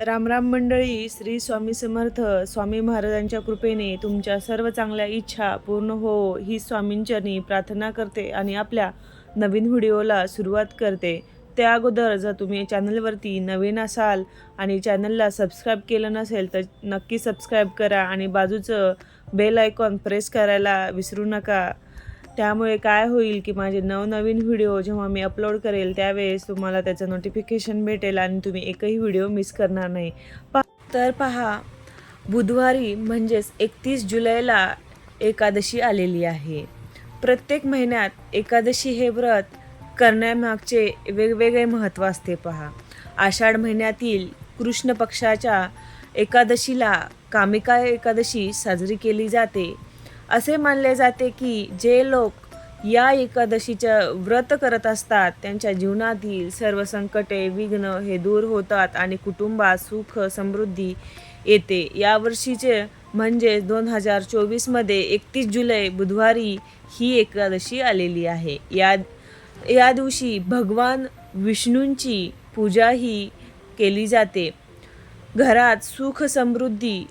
रामराम मंडळी श्री स्वामी समर्थ स्वामी महाराजांच्या कृपेने तुमच्या सर्व चांगल्या इच्छा पूर्ण हो ही स्वामींचरणी प्रार्थना करते आणि आपल्या नवीन व्हिडिओला सुरुवात करते. त्या अगोदर जर तुम्ही चॅनलवरती नवीन असाल आणि चॅनलला सबस्क्राईब केलं नसेल तर नक्की सबस्क्राईब करा आणि बाजूचं बेल आयकॉन प्रेस करायला विसरू नका. त्यामुळे काय होईल की माझे नवनवीन व्हिडिओ जेव्हा मी अपलोड करेल त्यावेळेस तुम्हाला त्याचं नोटिफिकेशन भेटेल आणि तुम्ही एकही व्हिडिओ मिस करणार नाही. पा तर पहा बुधवारी म्हणजेच एकतीस जुलैला एकादशी आलेली आहे. प्रत्येक महिन्यात एकादशी हे व्रत करण्यामागचे वेगवेगळे महत्त्व असते पहा. आषाढ महिन्यातील कृष्ण पक्षाच्या एकादशीला कामिका एकादशी साजरी केली जाते. असे मानले जाते की जे लोक या एकादशीचं व्रत करत असतात त्यांच्या जीवनातील सर्व संकटे विघ्न हे दूर होतात आणि कुटुंबात सुख समृद्धी येते. यावर्षीचे म्हणजे दोन हजार चोवीसमध्ये एकतीस जुलै बुधवारी ही एकादशी आलेली आहे. या या दिवशी भगवान विष्णूंची पूजाही केली जाते. घरात सुख समृद्धी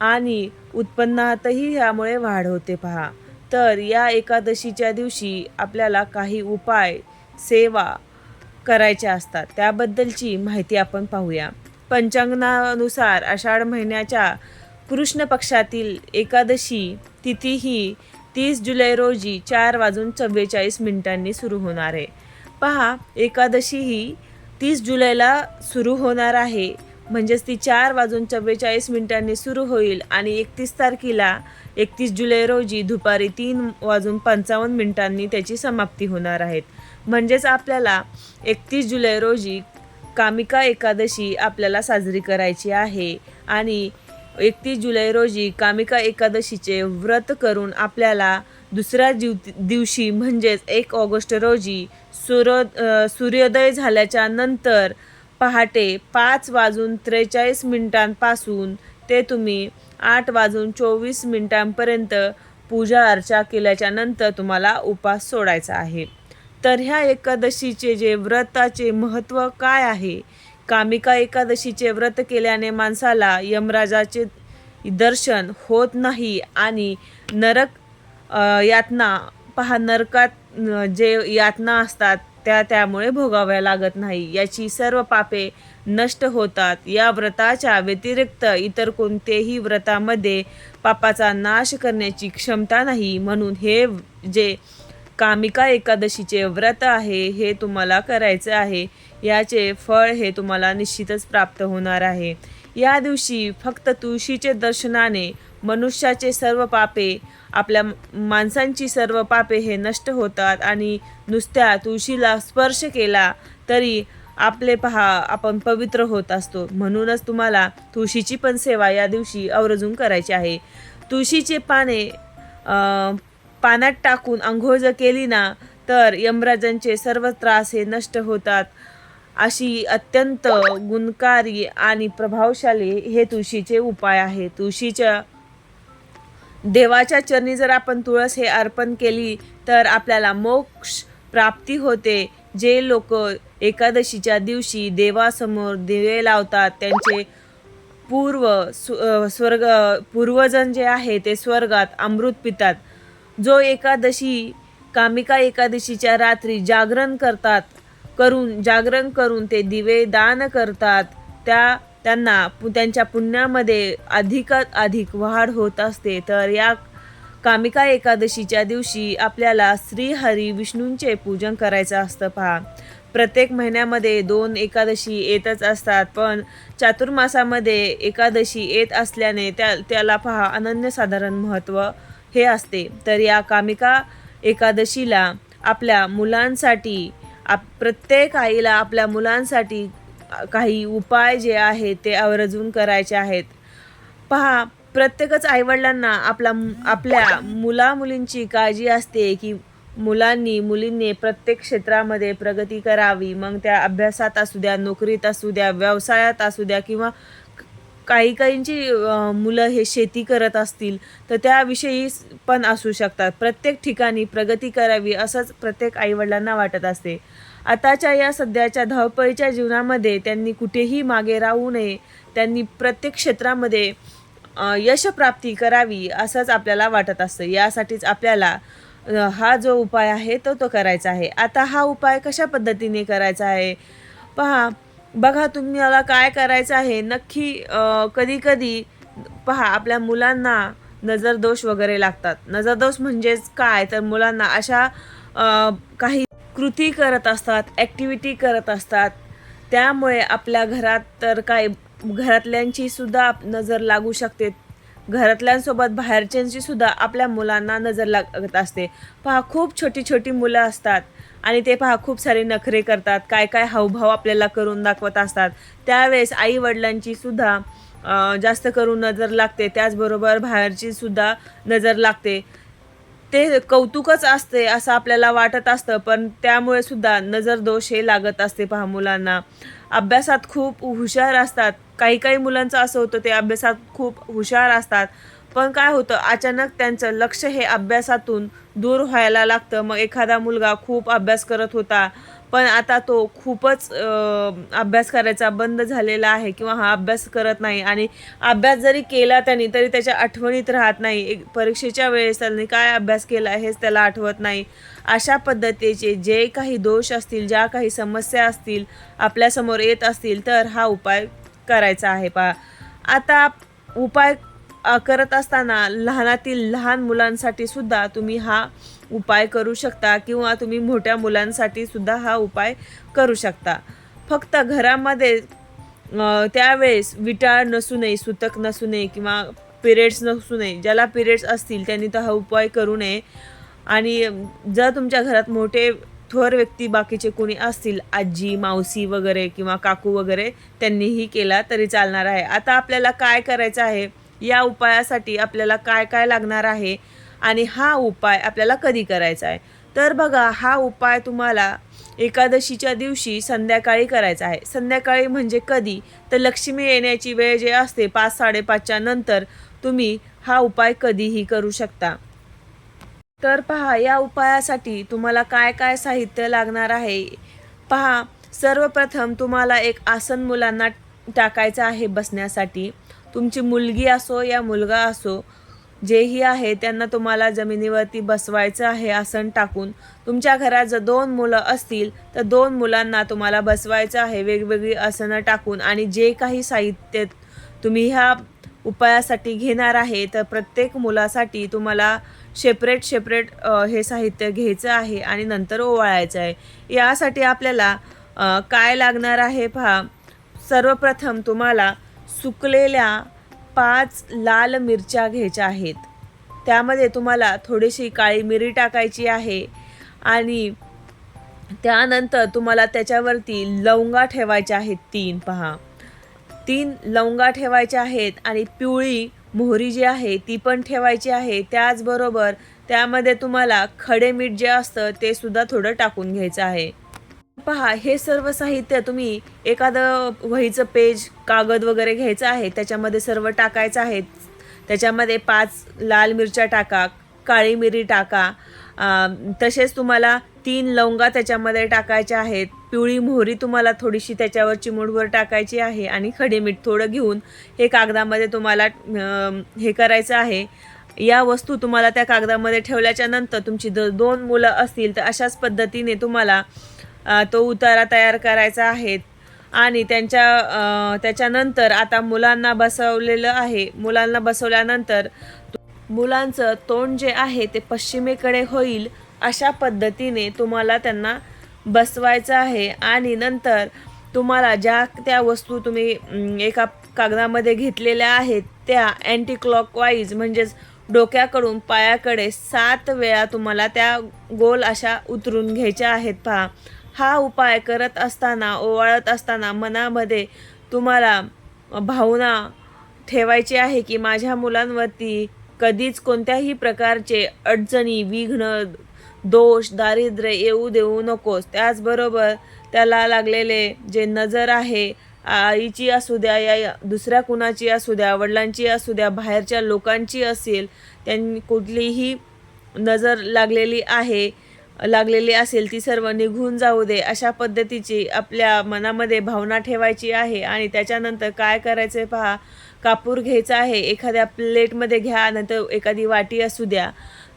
आणि उत्पन्नातही यामुळे वाढ होते पहा. तर या एकादशीच्या दिवशी आपल्याला काही उपाय सेवा करायच्या असतात. त्याबद्दलची माहिती आपण पाहूया. पंचांगणानुसार आषाढ महिन्याच्या कृष्ण पक्षातील एकादशी तिथी ही तीस जुलै रोजी चार वाजून चव्वेचाळीस मिनिटांनी सुरू होणार आहे. पहा एकादशी ही तीस जुलैला सुरू होणार आहे. म्हणजेच ती चार वाजून चव्वेचाळीस मिनिटांनी सुरू होईल आणि एकतीस तारखेला एकतीस जुलै रोजी दुपारी तीन वाजून पंचावन्न मिनिटांनी त्याची समाप्ती होणार आहेत म्हणजेच आपल्याला एकतीस जुलै रोजी कामिका एकादशी आपल्याला साजरी करायची आहे आणि एकतीस जुलै रोजी कामिका एकादशीचे व्रत करून आपल्याला दुसऱ्या जीव दिवशी म्हणजेच एक ऑगस्ट रोजी सूर्य सूर्योदय झाल्याच्यानंतर पहाटे पाच वाजून त्रेचाळीस मिनिटांपासून ते तुम्ही आठ वाजून चोवीस मिनिटांपर्यंत पूजा अर्चा केल्याच्यानंतर तुम्हाला उपास सोडायचा आहे. तर ह्या एकादशीचे जे व्रताचे महत्त्व काय आहे? कामिका एकादशीचे व्रत केल्याने माणसाला यमराजाचे दर्शन होत नाही आणि नरक यातना पहा नरकात जे यातना असतात त्या त्यामुळे भोगाव्या लागत नाही. याची सर्व पापे नष्ट होतात. या व्रताच्या व्यतिरिक्त इतर कोणतेही व्रतामध्ये पापाचा नाश करण्याची क्षमता नाही. म्हणून हे जे कामिका एकादशीचे व्रत आहे हे तुम्हाला करायचे आहे. याचे फळ हे तुम्हाला निश्चितच प्राप्त होणार आहे. या दिवशी फक्त तुळशीचे दर्शनाने मनुष्याचे सर्व पापे आपल्या माणसांची सर्व पापे हे नष्ट होतात आणि नुसत्या तुळशीला स्पर्श केला तरी आपले पहा आपण पवित्र होत असतो. म्हणूनच तुम्हाला तुळशीची पण सेवा या दिवशी आवर्जून करायची आहे. तुळशीचे पाने पाण्यात टाकून आंघोळ जर केली ना तर यमराजांचे सर्व त्रास हे नष्ट होतात. अशी अत्यंत गुणकारी आणि प्रभावशाली हे तुळशीचे उपाय आहे. तुळशीच्या देवाच्या चरणी जर आपण तुळस हे अर्पण केली तर आपल्याला मोक्ष प्राप्ती होते. जे लोक एकादशीच्या दिवशी देवासमोर दिवे लावतात त्यांचे पूर्व स्व स्वर्ग पूर्वजन जे आहे ते स्वर्गात अमृत पितात. जो एकादशी कामिका एकादशीच्या रात्री जागरण करतात करून जागरण करून ते दिवे दान करतात त्या त्यांना पु- त्यांच्या पुण्यामध्ये अधिकात अधिक वाढ होत असते. तर या कामिका एकादशीच्या दिवशी आपल्याला श्रीहरी विष्णूंचे पूजन करायचं असतं पहा. प्रत्येक महिन्यामध्ये दोन एकादशी येतच असतात पण चातुर्मासामध्ये एकादशी येत असल्याने त्या त्याला पहा अनन्यसाधारण महत्त्व हे असते. तर या कामिका एकादशीला आपल्या मुलांसाठी आप प्रत्येक आईला आपल्या मुलांसाठी काही उपाय जे आहेत ते आवर्जून करायचे आहेत. पहा प्रत्येकच आईवडिलांना आपला आपल्या मुला मुलींची काळजी असते की मुलांनी मुलींनी प्रत्येक क्षेत्रामध्ये प्रगती करावी. मग त्या अभ्यासात असू द्या नोकरीत असू द्या व्यवसायात असू द्या किंवा काही काहींची मुलं हे शेती करत असतील तर त्याविषयी पण असू शकतात. प्रत्येक ठिकाणी प्रगती करावी असंच प्रत्येक आईवडिलांना वाटत असते. आताच्या या सध्याच्या धावपळीच्या जीवनामध्ये त्यांनी कुठेही मागे राहू नये. त्यांनी प्रत्येक क्षेत्रामध्ये यशप्राप्ती करावी असंच आपल्याला वाटत असतं. यासाठीच आपल्याला हा जो उपाय आहे तो तो करायचा आहे. आता हा उपाय कशा पद्धतीने करायचा आहे? पहा बघा तुम्ही मला काय करायचं आहे. नक्की कधी कधी पहा आपल्या मुलांना नजरदोष वगैरे लागतात. नजरदोष म्हणजेच काय? तर मुलांना अशा काही कृती करत असतात ॲक्टिव्हिटी करत असतात. त्यामुळे आपल्या घरात तर काय घरातल्यांची सुद्धा नजर लागू शकते. घरातल्यांसोबत बाहेरच्यांची सुद्धा आपल्या मुलांना नजर लागत असते. पहा खूप छोटी छोटी मुलं असतात. आणि ते पहा खूप सारे नखरे करतात काय काय हावभाव आपल्याला करून दाखवत असतात. त्यावेळेस आई वडिलांची सुद्धा जास्त करून नजर लागते. त्याचबरोबर बाहेरची सुद्धा नजर लागते. ते कौतुकच असते असं आपल्याला वाटत असतं. पण त्यामुळे सुद्धा नजर दोष हे लागत असते पहा मुलांना. अभ्यासात खूप हुशार असतात. काही काही मुलांचं असं होतं ते अभ्यासात खूप हुशार असतात. पण काय होतं अचानक त्यांचं लक्ष हे अभ्यासातून दूर व्हायला लागतं. मग एखादा मुलगा खूप अभ्यास करत होता. पण आता तो खूपच अभ्यास करायचा बंद झालेला आहे किंवा हा अभ्यास करत नाही. आणि अभ्यास जरी केला त्यांनी तरी त्याच्या आठवणीत राहत नाही. एक परीक्षेच्या वेळेस त्यांनी काय अभ्यास केला हेच त्याला आठवत नाही. अशा पद्धतीचे जे काही दोष असतील ज्या काही समस्या असतील आपल्यासमोर येत असतील तर हा उपाय करायचा आहे पा आता उपाय करत असताना लहानातील लहान मुलांसाठी सुद्धा तुम्ही हा उपाय करू शकता किंवा तुम्ही मोठ्या मुलांसाठी सुद्धा हा उपाय करू शकता. फक्त घरामध्ये त्यावेळेस विटाळ नसू नये सुतक नसू नये किंवा पिरियड्स नसू नये ज्याला पिरियड्स असतील त्यांनी तर हा उपाय करू नये. आणि जर तुमच्या घरात मोठे थोर व्यक्ती बाकीचे कोणी असतील आजी मावसी वगैरे किंवा काकू वगैरे त्यांनीही केला तरी चालणार आहे. आता आपल्याला काय करायचं आहे? या उपायासाठी आपल्याला काय काय लागणार आहे आणि हा उपाय आपल्याला कधी करायचा आहे? तर बघा हा उपाय तुम्हाला एकादशीच्या दिवशी संध्याकाळी करायचा आहे. संध्याकाळी म्हणजे कधी? तर लक्ष्मी येण्याची वेळ जे असते पाच साडेपाचच्या नंतर तुम्ही हा उपाय कधीही करू शकता. तर पहा या उपायासाठी तुम्हाला काय काय साहित्य लागणार आहे? पहा सर्वप्रथम तुम्हाला एक आसन मुलांना टाकायचं आहे बसण्यासाठी. तुमची मुलगी असो या मुलगा असो जेही आहे त्यांना तुम्हाला जमिनीवरती बसवायचं आहे आसन टाकून. तुमच्या घरात जर दोन मुलं असतील तर दोन मुलांना तुम्हाला बसवायचं आहे वेगवेगळी आसनं टाकून. आणि जे काही साहित्य तुम्ही ह्या उपायासाठी घेणार आहे तर प्रत्येक मुलासाठी तुम्हाला सेपरेट सेपरेट हे साहित्य घ्यायचं आहे आणि नंतर ओवाळायचं आहे. यासाठी आपल्याला काय लागणार आहे पहा. सर्वप्रथम तुम्हाला सुकलेल्या पाच लाल मिरच्या घ्यायच्या आहेत. त्यामध्ये तुम्हाला थोडीशी काळी मिरी टाकायची आहे आणि त्यानंतर तुम्हाला त्याच्यावरती लवंगा ठेवायच्या आहेत तीन पहा. तीन लवंगा ठेवायच्या आहेत आणि पिवळी मोहरी जी आहे ती पण ठेवायची आहे. त्याचबरोबर त्यामध्ये तुम्हाला खडे मीठ जे असतं ते सुद्धा थोडं टाकून घ्यायचं आहे. पहा हे सर्व साहित्य तुम्ही एखादं वहीचं पेज कागद वगैरे घ्यायचं आहे त्याच्यामध्ये सर्व टाकायचं आहे. त्याच्यामध्ये पाच लाल मिरच्या टाका काळी मिरी टाका तसेच तुम्हाला तीन लवंगा त्याच्यामध्ये टाकायच्या आहेत पिवळी मोहरी तुम्हाला थोडीशी त्याच्यावर चिमूटभर टाकायची आहे आणि खडे मीठ थोडं घेऊन हे कागदामध्ये तुम्हाला हे करायचं आहे. या वस्तू तुम्हाला त्या कागदामध्ये ठेवल्याच्या नंतर तुमची द दोन मुलं असतील तर अशाच पद्धतीने तुम्हाला तो उतारा तयार करायचा आहे. आणि त्यांच्या त्याच्यानंतर आता मुलांना बसवलेलं आहे. मुलांना बसवल्यानंतर मुलांचं तोंड जे आहे ते पश्चिमेकडे होईल अशा पद्धतीने तुम्हाला त्यांना बसवायचं आहे. आणि नंतर तुम्हाला ज्या त्या वस्तू तुम्ही एका कागदामध्ये घेतलेल्या आहेत त्या अँटी क्लॉकवाईज म्हणजेच डोक्याकडून पायाकडे सात वेळा तुम्हाला त्या गोल अशा उतरून घ्यायच्या आहेत पहा. हा उपाय करत असताना ओवाळत असताना मनामध्ये तुम्हाला भावना ठेवायची आहे की माझ्या मुलांवरती कधीच कोणत्याही प्रकारचे अडचणी विघ्न दोष दारिद्र्य येऊ देऊ नकोस. त्याचबरोबर त्याला लागलेले जे नजर आहे आईची असू द्या या दुसऱ्या कुणाची असू द्या वडिलांची असू द्या बाहेरच्या लोकांची असेल त्यांनी कुठलीही नजर लागलेली आहे लागलेली असेल ती सर्व निघून जाऊ दे अशा पद्धतीची आपल्या मनामध्ये भावना ठेवायची आहे. आणि त्याच्यानंतर काय करायचं आहे पहा कापूर घ्यायचा आहे. एखाद्या प्लेटमध्ये घ्या नंतर एखादी वाटी असू द्या.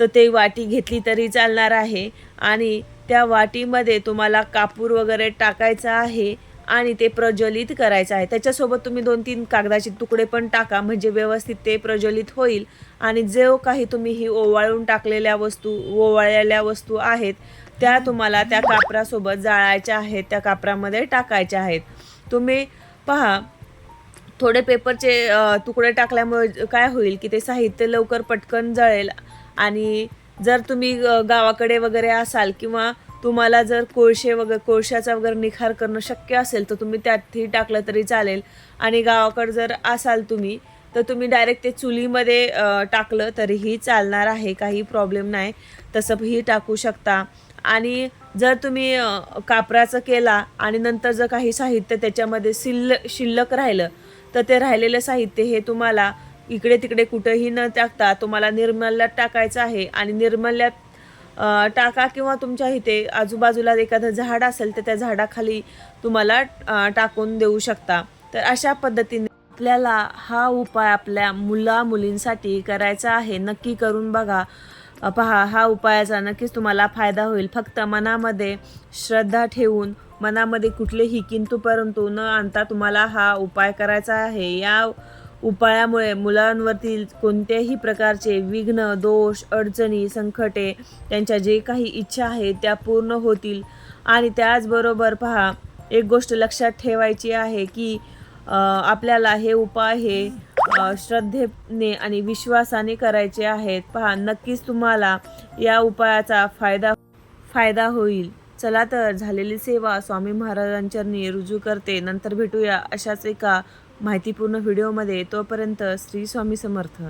तर ते वाटी घेतली तरी चालणार आहे. आणि त्या वाटीमध्ये तुम्हाला कापूर वगैरे टाकायचा आहे. आणि ते प्रज्वलित करायचं आहे. त्याच्यासोबत तुम्ही दोन तीन कागदाचे तुकडे पण टाका म्हणजे व्यवस्थित ते प्रज्वलित होईल. आणि जो काही तुम्ही ही ओवाळून टाकलेल्या वस्तू ओवाळलेल्या वस्तू आहेत त्या तुम्हाला त्या कापरासोबत जाळायच्या आहेत त्या कापरामध्ये टाकायच्या आहेत. तुम्ही पहा थोडे पेपरचे तुकडे टाकल्यामुळे काय होईल की ते साहित्य लवकर पटकन जळेल. आणि जर तुम्ही गावाकडे वगैरे असाल किंवा तुम्हाला जर कोळशे वगैरे कोळशाचा वगैरे निखार करणं शक्य असेल तर तुम्ही त्यातही टाकलं तरी चालेल. आणि गावाकडे जर असाल तुम्ही तर तुम्ही डायरेक्ट ते चुलीमध्ये टाकलं तरीही चालणार आहे. काही प्रॉब्लेम नाही. तसंही टाकू शकता. आणि जर तुम्ही कापराचं केला आणि नंतर जर काही साहित्य त्याच्यामध्ये शिल्ल शिल्लक राहिलं तर ते राहिलेलं साहित्य हे तुम्हाला इकडे तिकडे कुठंही न टाकता तुम्हाला निर्मल्यात टाकायचं आहे. आणि निर्मल्यात टाका किंवा तुमच्या इथे आजूबाजूला एखादं झाड असेल तर त्या झाडाखाली तुम्हाला टाकून देऊ शकता. तर अशा पद्धतीने आपल्याला हा उपाय आपल्या मुला मुलींसाठी करायचा आहे. नक्की करून बघा. पहा हा उपायाचा नक्कीच तुम्हाला फायदा होईल. फक्त मनामध्ये श्रद्धा ठेवून मनामध्ये कुठलेही किंतू परंतु न आणता तुम्हाला हा उपाय करायचा आहे. या उपायामुळे मुलांवरतील कोणत्याही प्रकारचे विघ्न दोष अडचणी संकटे त्यांच्या जे काही इच्छा आहेत त्या पूर्ण होतील. आणि त्याचबरोबर पहा एक गोष्ट लक्षात ठेवायची आहे की आपल्याला हे उपाय हे श्रद्धेने आणि विश्वासाने करायचे आहेत. पहा नक्कीच तुम्हाला या उपायाचा फायदा फायदा होईल. चला तर झालेली सेवा स्वामी महाराजांचरणी रुजू करते. नंतर भेटूया अशाच एका माहितीपूर्ण व्हिडिओमध्ये तोपर्यंत श्री स्वामी समर्थ.